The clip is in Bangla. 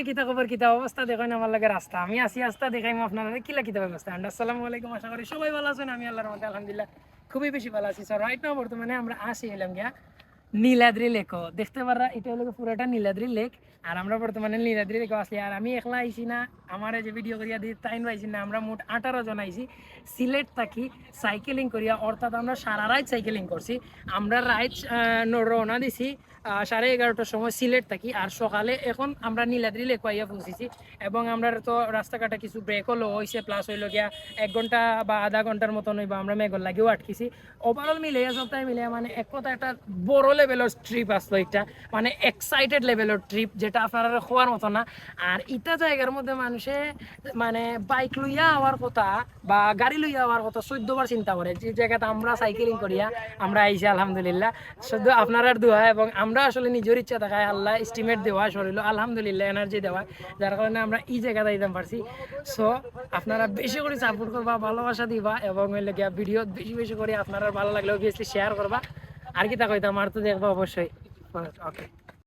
ভাই কিতা খবর, কিতা অবস্থা, দেখেন আমার লাগে রাস্তা। আমি আসি রাস্তা, দেখাইম আপনারা কিলা কিতা ব্যবস্থা। আন্ড আসসালামু আলাইকুম, আশা করি সবাই ভালো আছেন, আমি আল্লাহর রহমতে, আলহামদুলিল্লাহ, খুবই বেশি ভালো আছি। স্যার রাইট নাও বর্তমানে আমরা আসি এলাম গিয়া নীলাদ্রি লেক দেখতে পাররা, এটা হলো পুরোটা নীলাদ্রি লেক। আর আমরা বর্তমানে নীলাদ্রি লেক আসি আর আমি একলা আইছি না, আমার যে ভিডিও করিয়া দিই তাই পাইছি না, আমরা মোট আঠারো জন আইছি। সিলেট থাকি সাইকেলিং করিয়া, অর্থাৎ আমরা সারা রাত সাইকেলিং করছি। আমরা রাইট রওনা দিছি। সাড়ে এগারোটার সময় সিলেট থাকি। আর সকালে এখন আমরা নীলাদ্রি লেক পাইয়া পৌঁছেছি। এবং আমরা তো রাস্তাঘাটে কিছু ব্রেকও লো হয়েছে প্লাস হইল গিয়া এক ঘণ্টা বা আধা ঘণ্টার মতন হইবা আমরা মেঘর লাগেও আটকেছি। ওভারঅল মিলে সপ্তাহে মিলে মানে এক কথা একটা বড় লেভেলের ট্রিপ আসলো এটা। মানে এক্সাইটেড লেভেলের ট্রিপ যেটা আপনারা খোয়ার মতো না। আর ইটা জায়গার মধ্যে মানুষে মানে বাইক লইয়া আওয়ার কথা বা গাড়ি লইয়া আওয়ার কথা চোদ্দ বার চিন্তা করে, যে জায়গাতে আমরা সাইকেলিং করিয়া আমরা আইছি, আলহামদুলিল্লাহ। শুধু আপনার দোয়া, এবং আমরা আসলে নিজের ইচ্ছা দেখায় আল্লাহ এস্টিমেট দেওয়া, শরীর আলহামদুলিল্লাহ এনার্জি দেওয়া, যার কারণে আমরা এই জায়গাতে দিতে পারছি। সো আপনারা বেশি করে সাপোর্ট করবা, ভালোবাসা দিবা, এবং ভিডিও বেশি বেশি করে আপনারা ভালো লাগলে অবভিয়াসলি শেয়ার করবা। আর কি তা কইতাম, আর তো দেখবা অবশ্যই। ওকে